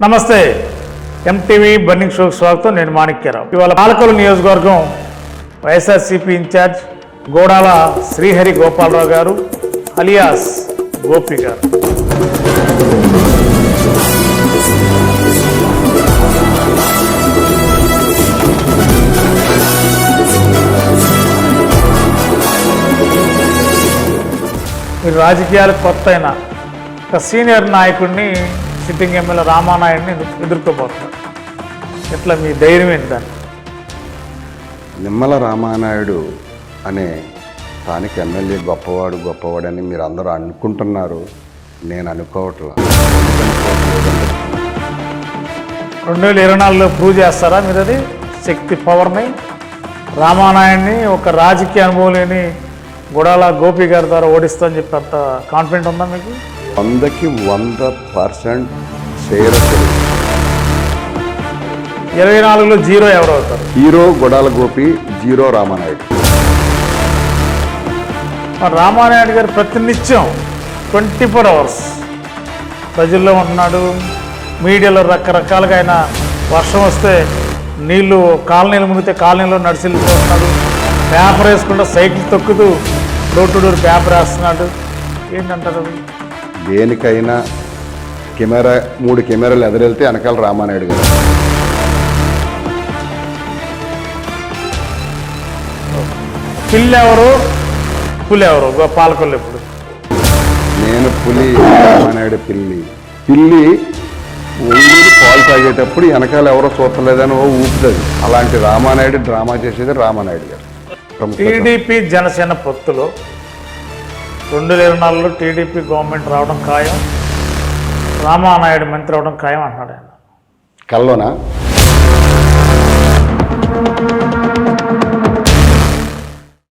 నమస్తే. MTV burning షోకి స్వాగతం. నేను మాణిక్యరావు. ఇవాళ పాలకొల్లు నియోజకవర్గం YSRCP in-charge Godala Srihari Gopalarao garu alias Gopi గారు. మీరు రాజకీయాలకు కొత్త అయిన ఒక సీనియర్ నాయకుడిని సిట్టింగ్ ఎమ్మెల్యే రామానాయుడిని ఎదుర్కోబోతున్నారు. ఇట్లా మీ ధైర్యం ఏంటి దాన్ని నిమ్మల రామానాయుడు అనే స్థానిక ఎమ్మెల్యే గొప్పవాడు గొప్పవాడని మీరు అందరూ అనుకుంటున్నారు. నేను అనుకోవట్లా. రెండు వేల ఇరవై నాలుగులో ప్రూవ్ చేస్తారా మీరు అది శక్తి పవర్ని. రామానాయుడిని ఒక రాజకీయ అనుభవం లేని గుడాల గోపి గారి ద్వారా ఓడిస్తా అని చెప్పి అంత కాన్ఫిడెంట్ ఉందా మీకు? వందకి వంద పర్సెంట్ షేర్ ఇరవై నాలుగులో జీరో ఎవరు అవుతారు? Hero Godala Gopi zero Ramanaidu. Ramanaidu గారు ప్రతినిత్యం ట్వంటీ ఫోర్ అవర్స్. ప్రజల్లో ఉంటున్నాడు. మీడియాలో రకరకాలుగా ఆయన వర్షం వస్తే నీళ్ళు కాలనీలు మునిగితే కాలనీలో నడిచి వెళ్ళిపోతున్నాడు పేపర్ వేసుకుంటూ సైకిల్ తొక్కుతూ డోర్ టు డోర్ పేపర్ వేస్తున్నాడు. ఏంటంటారు? దేనికైనా కెమెరా మూడు కెమెరాలు ఎదురెళ్తే వెనకాల రామానాయుడు గారు. పిల్లి ఎవరు పులి ఎవరు పాలకొల్లు ఇప్పుడు. నేను పులి రామానాయుడు పిల్లి. పిల్లి ఒంగుని పాలు తాగేటప్పుడు వెనకాల ఎవరో చూస్తలేదని ఓ ఊపుతుంది. అలాంటి రామానాయుడు డ్రామా చేసేది రామానాయుడు గారు. టీడీపీ జనసేన పొత్తులో రెండు వేల నాలుగులో టీడీపీ గవర్నమెంట్ రావడం ఖాయం రామానాయుడు మంత్రి అవడం ఖాయం అన్నాడు ఆయన. కల్లోనా?